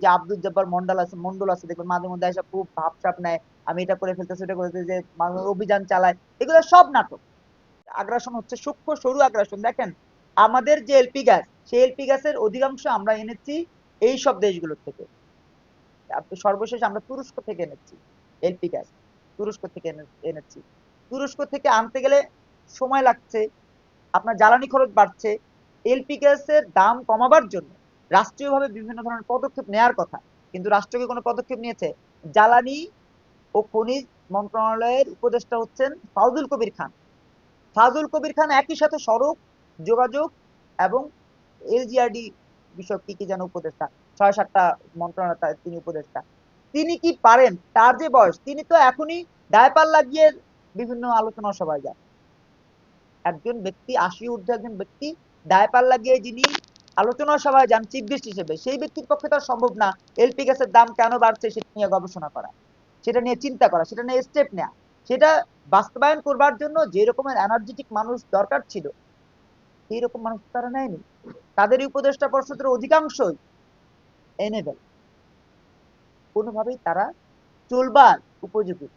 যে আব্দুল জব্বার মন্ডল আছে মন্ডল আছে, দেখবেন মাঝে মধ্যে এসে খুব ভাবসাপ নেয়, আমি এটা করে ফেলতেছি, ওটা করে যে অভিযান চালায়, এগুলো সব নাটক। আগ্রাসন হচ্ছে সূক্ষ্ম, সরু আগ্রাসন। দেখেন, আমাদের যে এলপি গ্যাস, সেই এলপি গ্যাসের অধিকাংশ আমরা এনেছি এই সব দেশগুলোর থেকে। সর্বশেষ আমরা তুরস্ক থেকে এনেছি এলপি গ্যাস, তুরস্ক থেকে এনেছি। তুরস্ক থেকে আনতে গেলে সময় লাগছে, আপনার জ্বালানি খরচ বাড়ছে এলপি গ্যাসের দাম কমাবার জন্য। রাষ্ট্রীয়ভাবে বিভিন্ন ধরনের পদক্ষেপ নেওয়ার কথা, কিন্তু রাষ্ট্র কি কোনো পদক্ষেপ নিয়েছে? জ্বালানি ও খনিজ মন্ত্রণালয়ের উপদেষ্টা হচ্ছেন ফাউজুল কবির খান। ফাজুল কবির খান একই সাথে সড়ক, যোগাযোগ এবং এলজিআরডি বিষয়ক কি কি যেন উপদেষ্টা, ছয় সাতটা মন্ত্রণালয় তিনি উপদেষ্টা। তিনি কি পারেন? তার যে বয়স, তিনি তো এখনই ডায়পার লাগিয়ে বিভিন্ন আলোচনা সভায় যান। একজন ব্যক্তি, আশি ঊর্ধ্বে একজন ব্যক্তি ডায়পার লাগিয়ে যিনি আলোচনা সভায় যান চিফ গেস্ট হিসেবে। সেই ব্যক্তির পক্ষে তার সম্ভব না এলপি গ্যাসের দাম কেন বাড়ছে সেটা নিয়ে গবেষণা করা। সেটা নিয়ে চিন্তা করা, সেটা নিয়ে স্টেপ নেওয়া। সেটা বাস্তবায়ন করবার জন্য যে রকমের এনার্জেটিক মানুষ দরকার ছিল, সেই রকম মানুষ তারা নেয়নি। তাদের উপদেষ্টা পর্ষদের অধিকাংশই এনেবেল কোনোভাবেই তারা চলবার উপযোগী।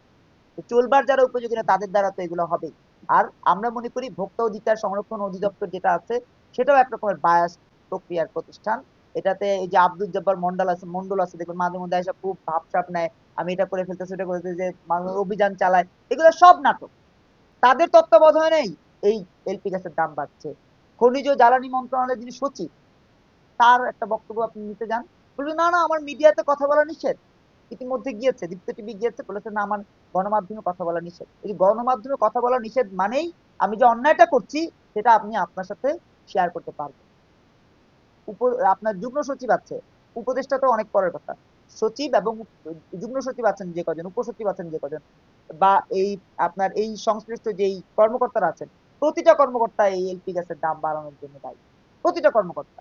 চলবার যারা উপযোগী না, তাদের দ্বারা তো এগুলো হবে আর আমরা মনে করি ভোক্তা অধিকার সংরক্ষণ অধিদপ্তর যেটা আছে, সেটাও এক রকমের বায়াস প্রক্রিয়ার প্রতিষ্ঠান। এটাতে এই যে আব্দুল জব্বার মন্ডল আছে মন্ডল আছে, দেখবেন মাঝে মধ্যে এসে খুব ভাবসাপ নেয়, আমি এটা করে ফেলতেছি, ওটা করে যে অভিযান চালায়। এগুলো সব নাটক। তাদের তত্ত্বাবধানেই এই এলপি গ্যাসের দাম বাড়ছে। খনিজ জ্বালানি মন্ত্রণালয়ের যিনি সচিব, তার একটা বক্তব্য আপনি নিতে যান। বলবে না না, আমার মিডিয়াতে কথা বলা নিষেধ। ইতিমধ্যে গিয়েছে, দীপ্ত টিভি গিয়েছে, বলেছে, না, আমার গণমাধ্যমে কথা বলা নিষেধ। এই গণমাধ্যমে কথা বলা নিষেধ মানেই আমি যে অন্যায়টা করছি, সেটা আপনি আপনার সাথে শেয়ার করতে পারবেন। আপনার যুগ্ম সচিব আছে উপদেষ্টা তো অনেক পরের কথা। সচিব এবং যুগ্ম সচিব আছেন যে কজন, উপসচিব আছেন যে কজন, বা এই আপনার এই সংশ্লিষ্ট যেই কর্মকর্তারা আছেন, প্রতিটা কর্মকর্তা এই এলপি গ্যাসের দাম বাড়ানোর জন্য দায়ী। প্রতিটা কর্মকর্তা।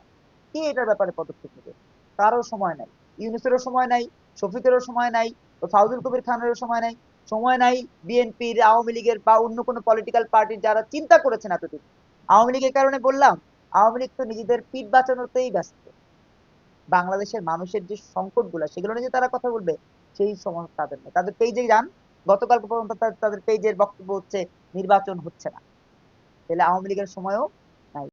কে এটার ব্যাপারে পদক্ষেপ নেবে? কারও সময় নাই। ইউনুসেরও সময় নাই, শফিকেরও সময় নাই, ফাউজুল কবির খানেরও সময় নাই সময় নাই বিএনপির, আওয়ামী লীগের বা অন্য কোনো পলিটিক্যাল পার্টির যারা চিন্তা করেছেন এতদিন। আওয়ামী লীগের কারণে বললাম আওয়ামী লীগ তো নিজেদের পিঠ বাঁচানোতেই ব্যস্ত। বাংলাদেশের মানুষের যে সংকটগুলা সেগুলো নিয়ে তারা কথা বলবে, সেই সময় তাদের নেই তাদের পেজে যান, গতকাল পর্যন্ত তাদের পেজের বক্তব্য হচ্ছে, নির্বাচন হচ্ছে না। তাহলে আওয়ামী লীগের সময়ও